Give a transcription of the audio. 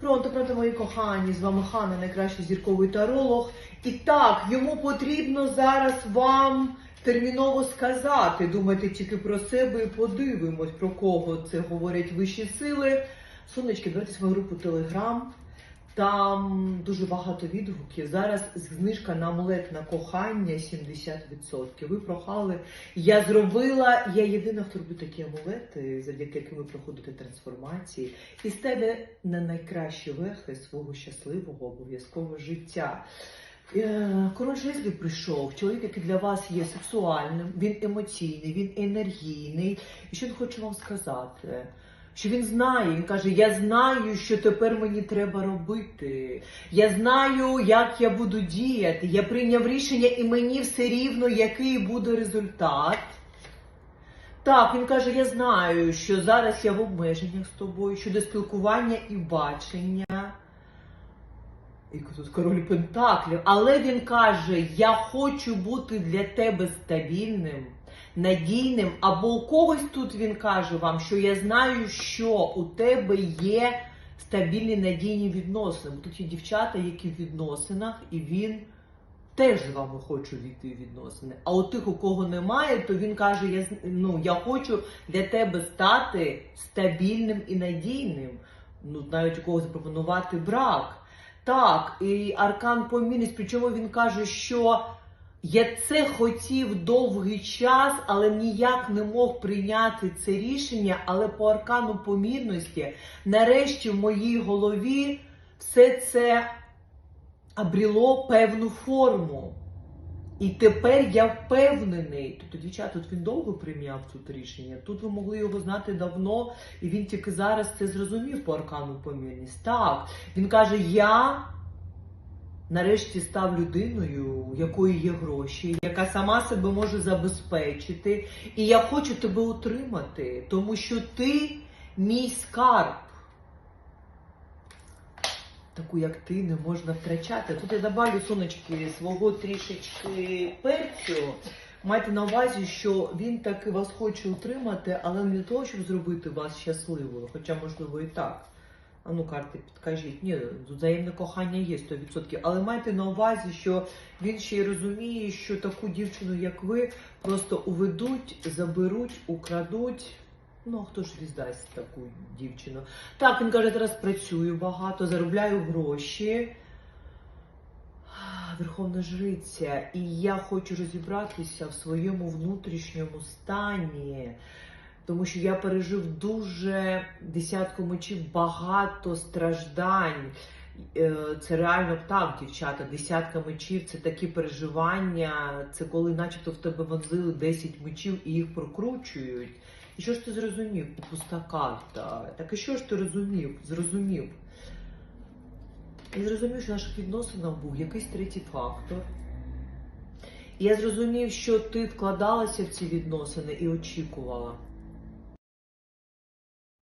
Пронто, пронто, мої кохані, з вами Хана, найкращий зірковий таролог. І так, йому потрібно зараз вам терміново сказати. Думайте тільки про себе і подивимось, про кого це говорять вищі сили. Сонечки, давайте свою групу Телеграм. Там дуже багато відгуків. Зараз знижка на амулет на кохання 70%. Ви прохали. Я зробила. Я єдина, хто робить такі амулети, завдяки яким ви проходите трансформації, і стане на найкращі верхи свого щасливого обов'язкового життя. Е, Король жезлів прийшов, чоловік, який для вас є сексуальним, він емоційний, він енергійний. І що він хоче вам сказати? Що він знає, він каже: Я знаю, що тепер мені треба робити. Я знаю, як я буду діяти. Я прийняв рішення, і мені все рівно, який буде результат. Так, він каже: Я знаю, що зараз я в обмеженнях з тобою щодо спілкування і бачення. І тут король Пентаклів. Але він каже: Я хочу бути для тебе стабільним, надійним. Або у когось тут він каже вам, що я знаю, що у тебе є стабільні надійні відносини. Тут є дівчата, які в відносинах, і він теж з вами хоче війти в відносини. А у тих, у кого немає, то він каже: Я ну, я хочу для тебе стати стабільним і надійним. Ну, навіть у когось запропонувати брак. Так, і аркан помінець, причому він каже, що я це хотів довгий час, але ніяк не мог прийняти це рішення. Але по аркану помірності, нарешті в моїй голові все це обріло певну форму. І тепер я впевнений. Тобто, дівчата, тут він довго прийняв тут рішення. Тут ви могли його знати давно, і він тільки зараз це зрозумів по аркану помірність. Так, він каже: Я нарешті став людиною, у якої є гроші, яка сама себе може забезпечити. І я хочу тебе утримати, тому що ти мій скарб. Таку, як ти, не можна втрачати. Тут я добавлю сонечки свого трішечки перцю. Майте на увазі, що він таки вас хоче утримати, але не для того, щоб зробити вас щасливою, хоча, можливо, і так. А ну, карти, підкажіть. Ні, взаємне кохання є 100%. Але майте на увазі, що він ще й розуміє, що таку дівчину, як ви, просто уведуть, заберуть, украдуть. Ну, а хто ж віддасть таку дівчину? Так, він каже, зараз працюю багато, заробляю гроші. Верховна жриця, і я хочу розібратися в своєму внутрішньому стані, тому що я пережив дуже десятку мочів, багато страждань. Е, Це реально так, дівчата. Десятка мечів це такі переживання. Це коли, начебто, в тебе вонзили 10 мечів і їх прокручують. І що ж ти зрозумів? Пуста карта. Так і що ж ти розумів? Зрозумів. І зрозумів, що в наших відносинах був якийсь третій фактор. І я зрозумів, що ти вкладалася в ці відносини і очікувала.